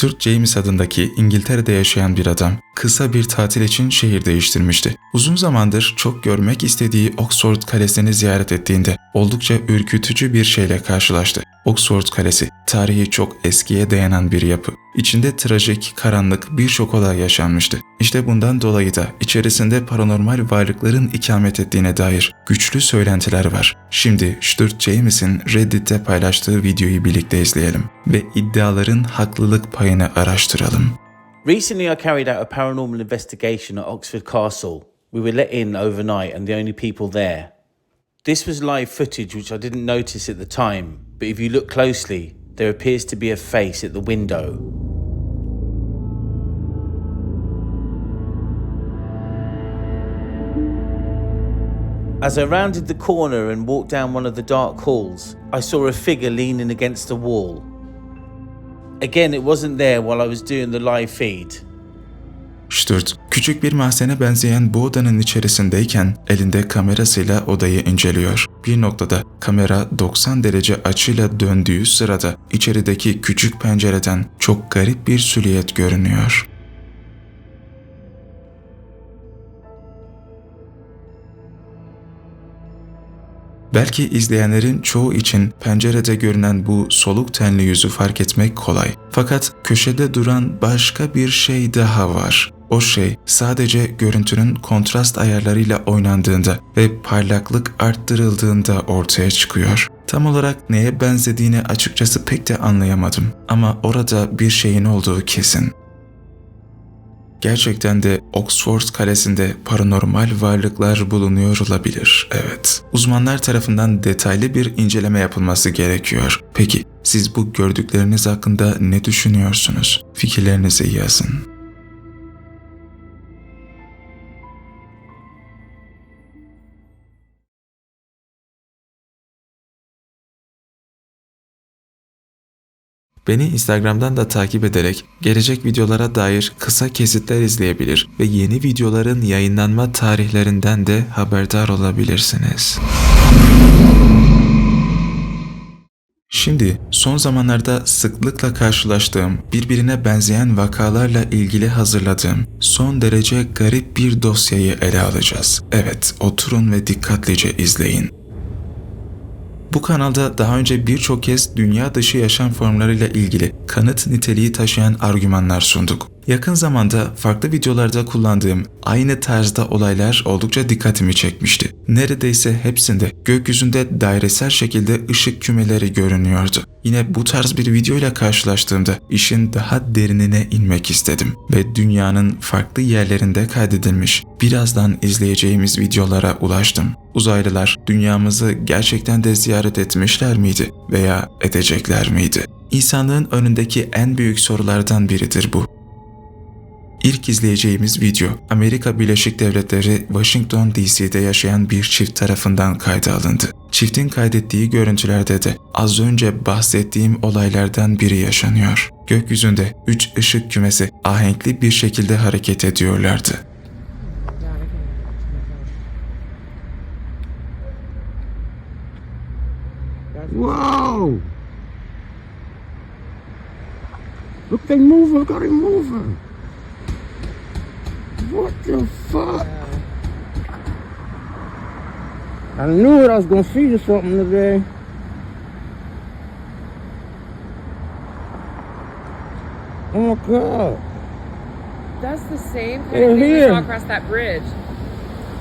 Stuart James adındaki İngiltere'de yaşayan bir adam kısa bir tatil için şehir değiştirmişti. Uzun zamandır çok görmek istediği Oxford Kalesi'ni ziyaret ettiğinde oldukça ürkütücü bir şeyle karşılaştı. Oxford Kalesi, tarihi çok eskiye dayanan bir yapı. İçinde trajik, karanlık birçok olay yaşanmıştı. İşte bundan dolayı da içerisinde paranormal varlıkların ikamet ettiğine dair güçlü söylentiler var. Şimdi Stuart James'in Reddit'te paylaştığı videoyu birlikte izleyelim ve iddiaların haklılık payını araştıralım. Recently, I carried out a paranormal investigation at Oxford Castle. We were let in overnight and the only people there. This was live footage which I didn't notice at the time, but if you look closely, there appears to be a face at the window. As I rounded the corner and walked down one of the dark halls, I saw a figure leaning against the wall. Again, it wasn't there while I was doing the live feed. Stuart, küçük bir mahzene benzeyen bu odanın içerisindeyken elinde kamerasıyla odayı inceliyor. Bir noktada kamera 90 derece açıyla döndüğü sırada içerideki küçük pencereden çok garip bir silüet görünüyor. Belki izleyenlerin çoğu için pencerede görünen bu soluk tenli yüzü fark etmek kolay. Fakat köşede duran başka bir şey daha var. O şey sadece görüntünün kontrast ayarlarıyla oynandığında ve parlaklık arttırıldığında ortaya çıkıyor. Tam olarak neye benzediğini açıkçası pek de anlayamadım ama orada bir şeyin olduğu kesin. Gerçekten de Oxford Kalesi'nde paranormal varlıklar bulunuyor olabilir. Evet. Uzmanlar tarafından detaylı bir inceleme yapılması gerekiyor. Peki siz bu gördükleriniz hakkında ne düşünüyorsunuz? Fikirlerinizi yazın. Beni Instagram'dan da takip ederek gelecek videolara dair kısa kesitler izleyebilir ve yeni videoların yayınlanma tarihlerinden de haberdar olabilirsiniz. Şimdi son zamanlarda sıklıkla karşılaştığım birbirine benzeyen vakalarla ilgili hazırladığım son derece garip bir dosyayı ele alacağız. Evet, oturun ve dikkatlice izleyin. Bu kanalda daha önce birçok kez dünya dışı yaşam formlarıyla ilgili kanıt niteliği taşıyan argümanlar sunduk. Yakın zamanda farklı videolarda kullandığım aynı tarzda olaylar oldukça dikkatimi çekmişti. Neredeyse hepsinde gökyüzünde dairesel şekilde ışık kümeleri görünüyordu. Yine bu tarz bir videoyla karşılaştığımda işin daha derinine inmek istedim ve dünyanın farklı yerlerinde kaydedilmiş birazdan izleyeceğimiz videolara ulaştım. Uzaylılar dünyamızı gerçekten de ziyaret etmişler miydi veya edecekler miydi? İnsanlığın önündeki en büyük sorulardan biridir bu. İlk izleyeceğimiz video Amerika Birleşik Devletleri Washington DC'de yaşayan bir çift tarafından kayda alındı. Çiftin kaydettiği görüntülerde de az önce bahsettiğim olaylardan biri yaşanıyor. Gökyüzünde 3 ışık kümesi ahenkli bir şekilde hareket ediyorlardı. Whoa! Look, they moving. Look how they moving. What the fuck? I knew it. I was gonna see you something today. Oh my god! That's the same kind They're of thing we here. saw across that bridge.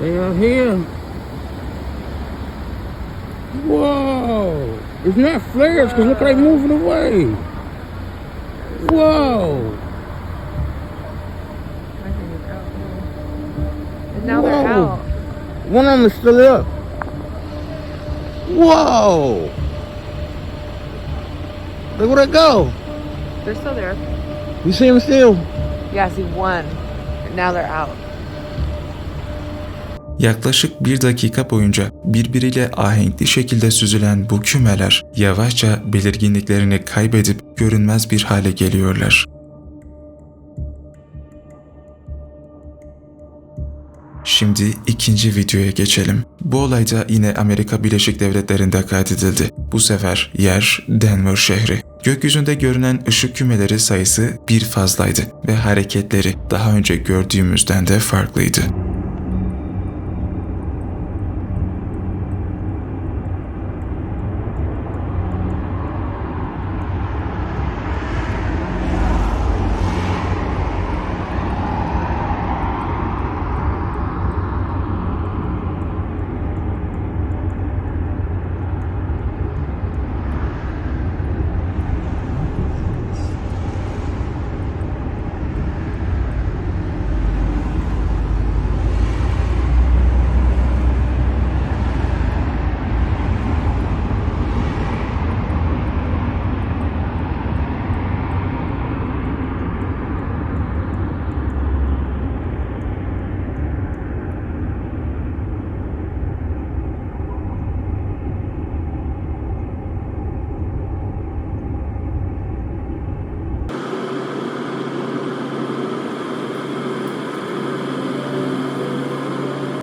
They are here. Whoa! It's not flares because look how they moving away. Whoa! Whoa. out. One of them is still up. Whoa! Look where they go. They're still there. You see them still? Yeah, I see one. And now they're out. Yaklaşık bir dakika boyunca birbiriyle ahenkli şekilde süzülen bu kümeler yavaşça belirginliklerini kaybedip görünmez bir hale geliyorlar. Şimdi ikinci videoya geçelim. Bu olay da yine Amerika Birleşik Devletleri'nde kaydedildi. Bu sefer yer Denver şehri. Gökyüzünde görünen ışık kümeleri sayısı bir fazlaydı ve hareketleri daha önce gördüğümüzden de farklıydı.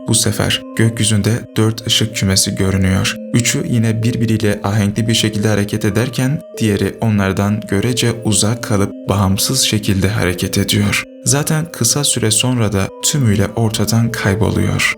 Bu sefer gökyüzünde dört ışık kümesi görünüyor. Üçü yine birbiriyle ahenkli bir şekilde hareket ederken diğeri onlardan görece uzak kalıp bağımsız şekilde hareket ediyor. Zaten kısa süre sonra da tümüyle ortadan kayboluyor.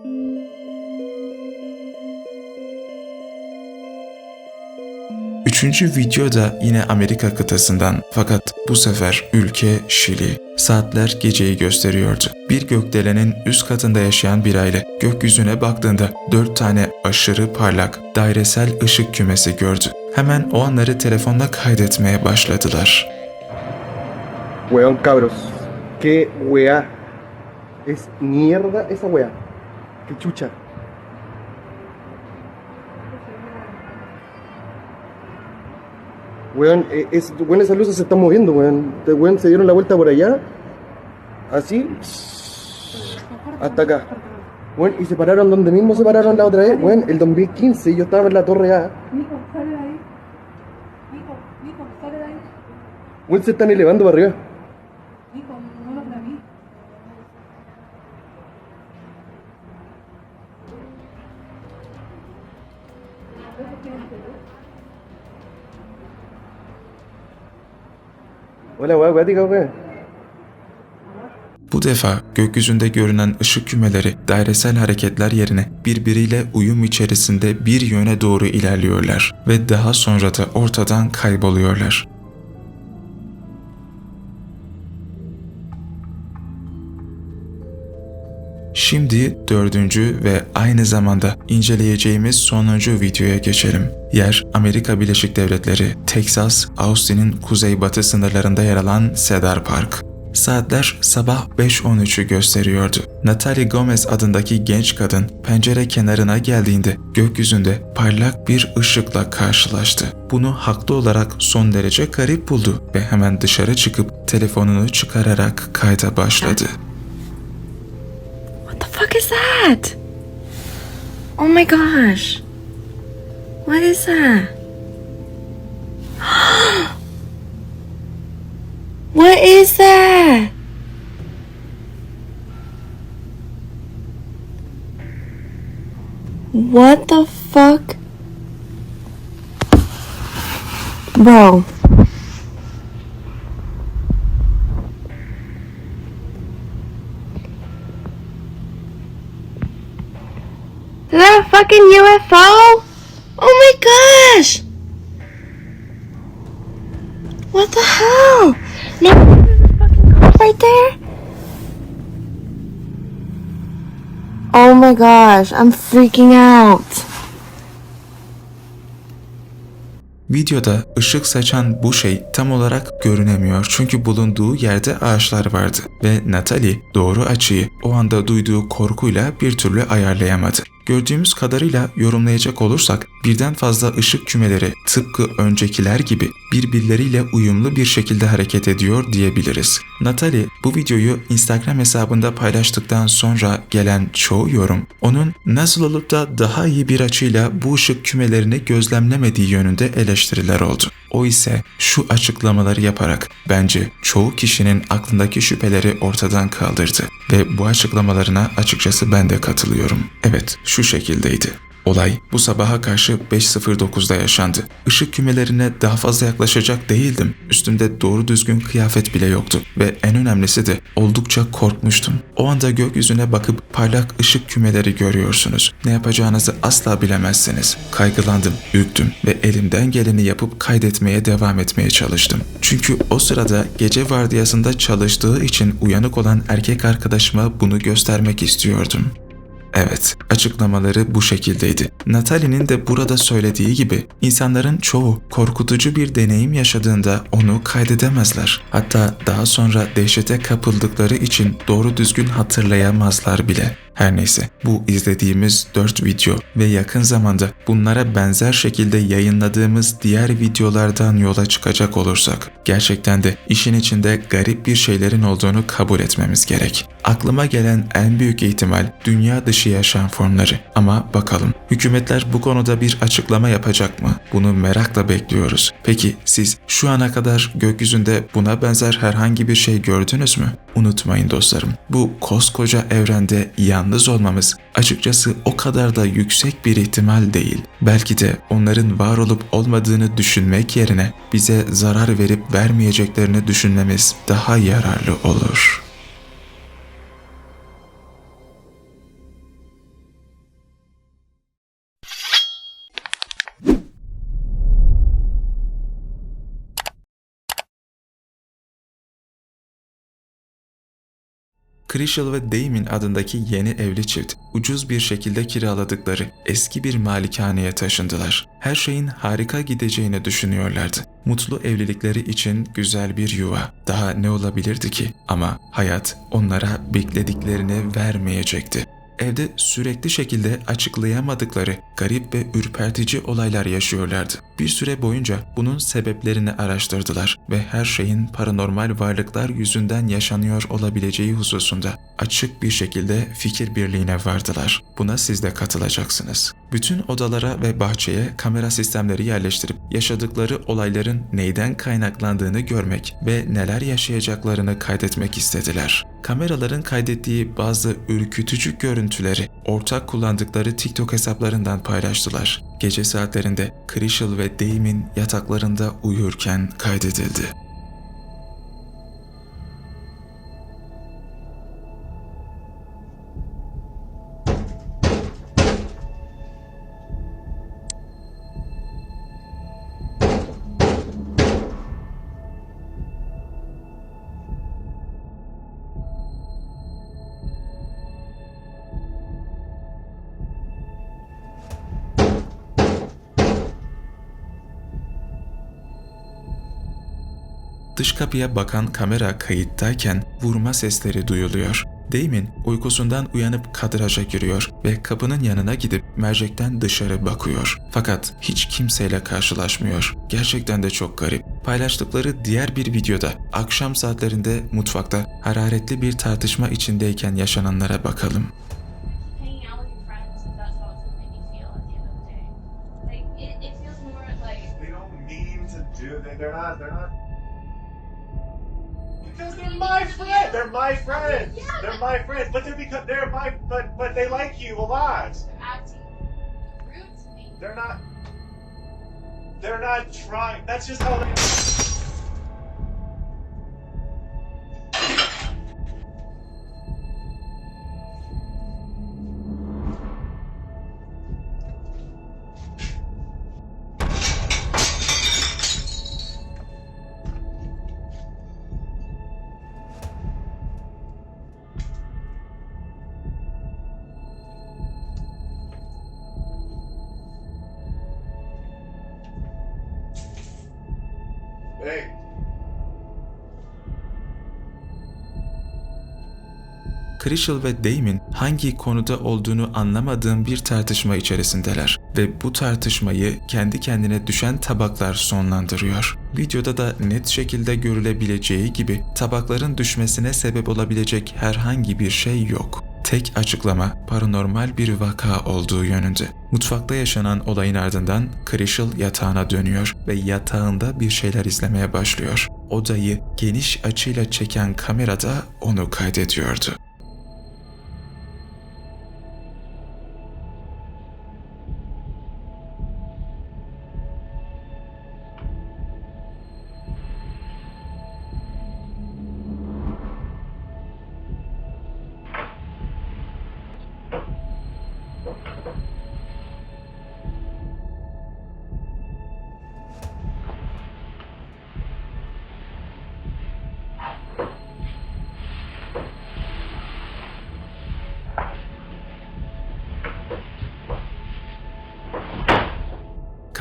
Üçüncü video da yine Amerika kıtasından fakat bu sefer ülke Şili. Saatler geceyi gösteriyordu. Bir gökdelenin üst katında yaşayan bir aile gökyüzüne baktığında dört tane aşırı parlak dairesel ışık kümesi gördü. Hemen o anları telefonla kaydetmeye başladılar. Weón, cabros. Qué weá. Es mierda esa weá. Qué chucha. Weón, eh, es, weón, esas luces se están moviendo, weón. Weón se dieron la vuelta por allá. Así. Hasta acá. Weón, y se pararon donde mismo se pararon la otra vez. Weón, el 2015 yo estaba en la torre A. Nico, sale de ahí. Nico, Nico, sale de ahí. Weón, se están elevando para arriba. Hola, acuática, weón. Bu defa gökyüzünde görünen ışık kümeleri dairesel hareketler yerine birbiriyle uyum içerisinde bir yöne doğru ilerliyorlar ve daha sonra da ortadan kayboluyorlar. Şimdi dördüncü ve aynı zamanda inceleyeceğimiz sonuncu videoya geçelim. Yer Amerika Birleşik Devletleri, Texas, Austin'in kuzeybatı sınırlarında yer alan Cedar Park. Saatler sabah 5.13'ü gösteriyordu. Natalie Gomez adındaki genç kadın pencere kenarına geldiğinde gökyüzünde parlak bir ışıkla karşılaştı. Bunu haklı olarak son derece garip buldu ve hemen dışarı çıkıp telefonunu çıkararak kayda başladı. Fuck is that? Oh my gosh. What is that? what is that? What the fuck? Bro. Is that a fucking UFO? Oh my gosh! What the hell? No, there's a fucking car right there. Oh my gosh, I'm freaking out. Videoda ışık saçan bu şey tam olarak görünemiyor çünkü bulunduğu yerde ağaçlar vardı ve Natalie doğru açıyı o anda duyduğu korkuyla bir türlü ayarlayamadı. Gördüğümüz kadarıyla yorumlayacak olursak birden fazla ışık kümeleri tıpkı öncekiler gibi birbirleriyle uyumlu bir şekilde hareket ediyor diyebiliriz. Natalie bu videoyu Instagram hesabında paylaştıktan sonra gelen çoğu yorum onun nasıl olup da daha iyi bir açıyla bu ışık kümelerini gözlemlemediği yönünde eleştiriler oldu. O ise şu açıklamaları yaparak bence çoğu kişinin aklındaki şüpheleri ortadan kaldırdı ve bu açıklamalarına açıkçası ben de katılıyorum. Evet, şu şekildeydi. Olay bu sabaha karşı 5.09'da yaşandı. Işık kümelerine daha fazla yaklaşacak değildim. Üstümde doğru düzgün kıyafet bile yoktu ve en önemlisi de oldukça korkmuştum. O anda gökyüzüne bakıp parlak ışık kümeleri görüyorsunuz. Ne yapacağınızı asla bilemezsiniz. Kaygılandım, ürktüm ve elimden geleni yapıp kaydetmeye devam etmeye çalıştım. Çünkü o sırada gece vardiyasında çalıştığı için uyanık olan erkek arkadaşıma bunu göstermek istiyordum. Evet, açıklamaları bu şekildeydi. Natalie'nin de burada söylediği gibi insanların çoğu korkutucu bir deneyim yaşadığında onu kaydedemezler. Hatta daha sonra dehşete kapıldıkları için doğru düzgün hatırlayamazlar bile. Her neyse bu izlediğimiz 4 video ve yakın zamanda bunlara benzer şekilde yayınladığımız diğer videolardan yola çıkacak olursak gerçekten de işin içinde garip bir şeylerin olduğunu kabul etmemiz gerek. Aklıma gelen en büyük ihtimal dünya dışı yaşam formları. Ama bakalım hükümetler bu konuda bir açıklama yapacak mı? Bunu merakla bekliyoruz. Peki siz şu ana kadar gökyüzünde buna benzer herhangi bir şey gördünüz mü? Unutmayın dostlarım. Bu koskoca evrende yalnız olmamız açıkçası o kadar da yüksek bir ihtimal değil. Belki de onların var olup olmadığını düşünmek yerine bize zarar verip vermeyeceklerini düşünmemiz daha yararlı olur. Crishel ve Damon adındaki yeni evli çift ucuz bir şekilde kiraladıkları eski bir malikaneye taşındılar. Her şeyin harika gideceğini düşünüyorlardı. Mutlu evlilikleri için güzel bir yuva. Daha ne olabilirdi ki? Ama hayat onlara beklediklerini vermeyecekti. Evde sürekli şekilde açıklayamadıkları garip ve ürpertici olaylar yaşıyorlardı. Bir süre boyunca bunun sebeplerini araştırdılar ve her şeyin paranormal varlıklar yüzünden yaşanıyor olabileceği hususunda açık bir şekilde fikir birliğine vardılar. Buna siz de katılacaksınız. Bütün odalara ve bahçeye kamera sistemleri yerleştirip yaşadıkları olayların neyden kaynaklandığını görmek ve neler yaşayacaklarını kaydetmek istediler. Kameraların kaydettiği bazı ürkütücü görüntüleri ortak kullandıkları TikTok hesaplarından paylaştılar. Gece saatlerinde Crishel ve Damon yataklarında uyurken kaydedildi. Dış kapıya bakan kamera kayıttayken vurma sesleri duyuluyor. Damon uykusundan uyanıp kadraja giriyor ve kapının yanına gidip mercekten dışarı bakıyor. Fakat hiç kimseyle karşılaşmıyor. Gerçekten de çok garip. Paylaştıkları diğer bir videoda akşam saatlerinde mutfakta hararetli bir tartışma içindeyken yaşananlara bakalım. They're my friends. Yeah, They're my friends. But they're because they're my. But but they like you a lot. they're acting rude to me. They're not. They're not trying. That's just how they. Crishel ve Damon hangi konuda olduğunu anlamadığım bir tartışma içerisindeler ve bu tartışmayı kendi kendine düşen tabaklar sonlandırıyor. Videoda da net şekilde görülebileceği gibi tabakların düşmesine sebep olabilecek herhangi bir şey yok. Tek açıklama paranormal bir vaka olduğu yönünde. Mutfakta yaşanan olayın ardından Crishel yatağına dönüyor ve yatağında bir şeyler izlemeye başlıyor. Odayı geniş açıyla çeken kamerada onu kaydediyordu.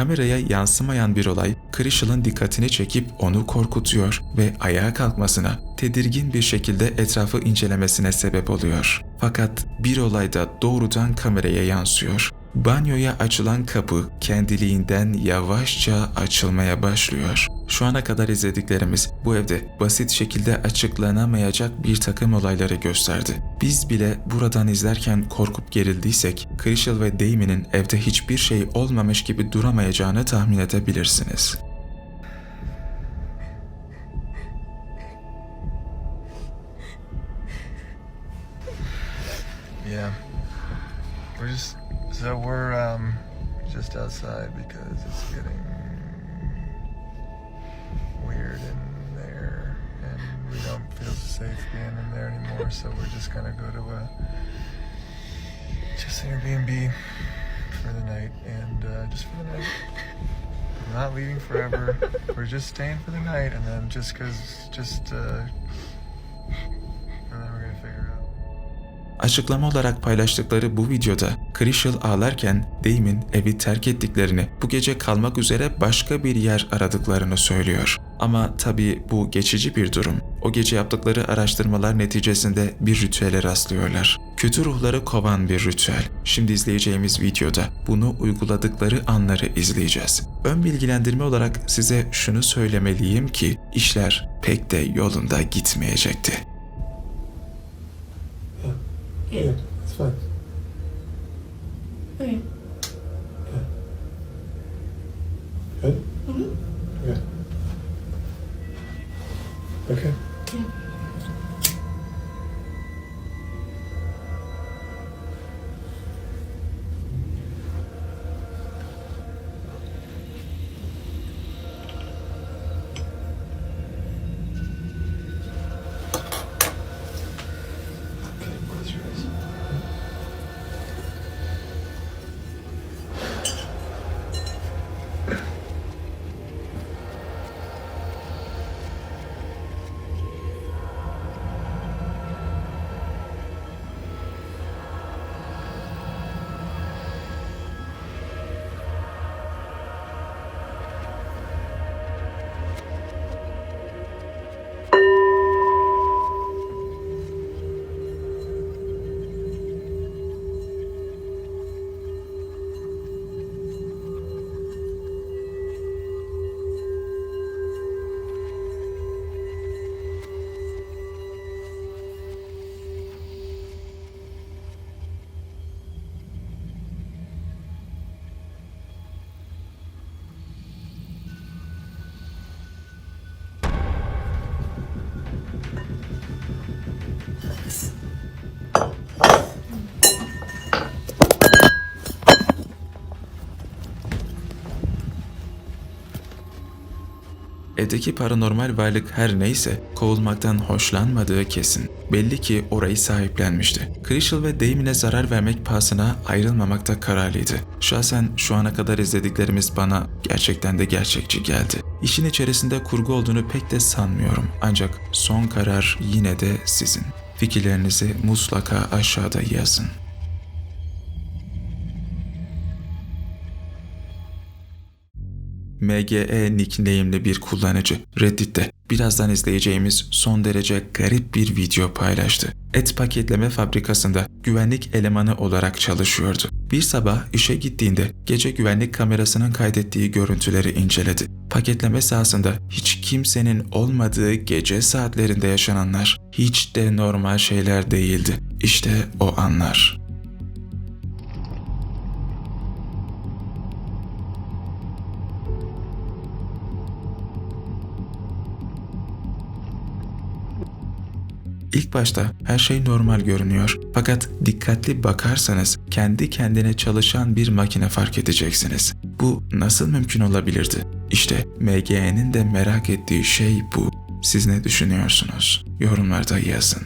Kameraya yansımayan bir olay Crystal'ın dikkatini çekip onu korkutuyor ve ayağa kalkmasına, tedirgin bir şekilde etrafı incelemesine sebep oluyor. Fakat bir olay da doğrudan kameraya yansıyor. Banyoya açılan kapı kendiliğinden yavaşça açılmaya başlıyor. Şu ana kadar izlediklerimiz bu evde basit şekilde açıklanamayacak bir takım olayları gösterdi. Biz bile buradan izlerken korkup gerildiysek, Crystal ve Damien'in evde hiçbir şey olmamış gibi duramayacağını tahmin edebilirsiniz. Yeah. We're just so we're um just outside because it's getting weird in there and we don't feel safe being in there anymore, so we're just gonna go to a just Airbnb for the night and uh, just for the night. We're not leaving forever. we're just staying for the night and then just cause just uh Açıklama olarak paylaştıkları bu videoda Crystal ağlarken Damon evi terk ettiklerini, bu gece kalmak üzere başka bir yer aradıklarını söylüyor. Ama tabii bu geçici bir durum. O gece yaptıkları araştırmalar neticesinde bir ritüele rastlıyorlar. Kötü ruhları kovan bir ritüel. Şimdi izleyeceğimiz videoda bunu uyguladıkları anları izleyeceğiz. Ön bilgilendirme olarak size şunu söylemeliyim ki işler pek de yolunda gitmeyecekti. Yeah, it's fine. Evdeki paranormal varlık her neyse kovulmaktan hoşlanmadığı kesin. Belli ki orayı sahiplenmişti. Crystal ve Damon'e zarar vermek pahasına ayrılmamakta kararlıydı. Şahsen şu ana kadar izlediklerimiz bana gerçekten de gerçekçi geldi. İşin içerisinde kurgu olduğunu pek de sanmıyorum. Ancak son karar yine de sizin. Fikirlerinizi mutlaka aşağıda yazın. MGE nickname'li bir kullanıcı Reddit'te birazdan izleyeceğimiz son derece garip bir video paylaştı. Et paketleme fabrikasında güvenlik elemanı olarak çalışıyordu. Bir sabah işe gittiğinde gece güvenlik kamerasının kaydettiği görüntüleri inceledi. Paketleme sahasında hiç kimsenin olmadığı gece saatlerinde yaşananlar hiç de normal şeyler değildi. İşte o anlar. İlk başta her şey normal görünüyor. Fakat dikkatli bakarsanız kendi kendine çalışan bir makine fark edeceksiniz. Bu nasıl mümkün olabilirdi? İşte MGE'nin de merak ettiği şey bu. Siz ne düşünüyorsunuz? Yorumlarda yazın.